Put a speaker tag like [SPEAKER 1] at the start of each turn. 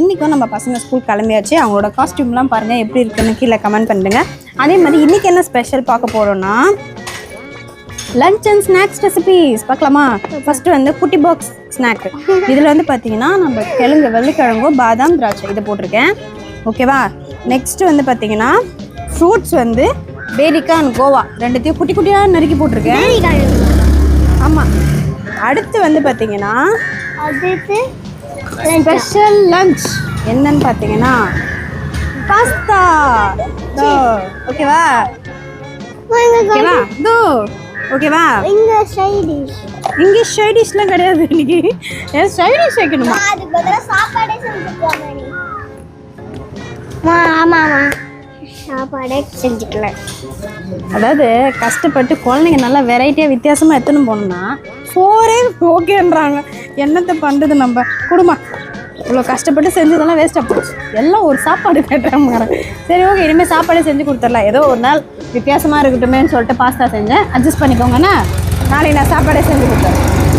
[SPEAKER 1] இன்றைக்கும் நம்ம பசங்க ஸ்கூல் கிளம்பியாச்சு. அவங்களோட காஸ்டியூம்லாம் பாருங்கள் எப்படி இருக்குன்னு கீழே கமெண்ட் பண்ணுங்க. அதே மாதிரி இன்றைக்கி என்ன ஸ்பெஷல் பார்க்க போகிறோன்னா லஞ்ச் அண்ட் ஸ்நாக்ஸ் ரெசிபீஸ் பார்க்கலாமா? ஃபர்ஸ்ட் வந்து குட்டி பாக்ஸ் ஸ்நாக் இதில் வந்து பார்த்தீங்கன்னா நம்ம கிழங்கு வெள்ளிக்கிழங்கோ பாதாம் திராட்சை இதை போட்டிருக்கேன். ஓகேவா நெக்ஸ்ட் வந்து பார்த்தீங்கன்னா ஃப்ரூட்ஸ் வந்து பேரிக்கா அண்ட் கோவா ரெண்டுத்தையும் குட்டி குட்டியாக நறுக்கி போட்டிருக்கேன். ஆமாம் அடுத்து வந்து பார்த்தீங்கன்னா
[SPEAKER 2] அடுத்து
[SPEAKER 1] ஸ்பெஷல் லஞ்ச் என்னன்னு பார்த்தீங்கன்னா பாஸ்தா ஓகேவா ஓகேவா தோ ஓகேவா
[SPEAKER 2] இங்க சைடிஷ்
[SPEAKER 1] இங்கே ஷைடிஷ்லாம் கிடையாது இன்னைக்கு. ஏன் ஷைடிஷ் வைக்கணுமா?
[SPEAKER 2] அதுக்கு பதிலா சாப்பாடே செஞ்சுக்கலாம் ஆமா ஆமா. சாப்பாடே செஞ்சுக்கலாம்
[SPEAKER 1] அதாவது கஷ்டப்பட்டு குழந்தைங்க நல்லா வெரைட்டியாக வித்தியாசமாக எடுத்துன்னு போகணும்னா ஃபோரே ஓகேன்றாங்க என்னத்தை பண்ணுறது நம்ம? குடும்பம் இவ்வளோ கஷ்டப்பட்டு செஞ்சதெல்லாம் வேஸ்ட்டாக போச்சு. எல்லாம் ஒரு சாப்பாடு கேட்டுறாங்க சரி ஓகே இனிமேல் சாப்பாடே செஞ்சு கொடுத்துடலாம். ஏதோ ஒரு நாள் வித்தியாசமாக இருக்கட்டுமேன்னு சொல்லிட்டு பாஸ்தா செஞ்சேன். அட்ஜஸ்ட் பண்ணிக்கோங்கண்ணா. நாளைக்கு நான் சாப்பாடே செஞ்சு கொடுத்துறேன்.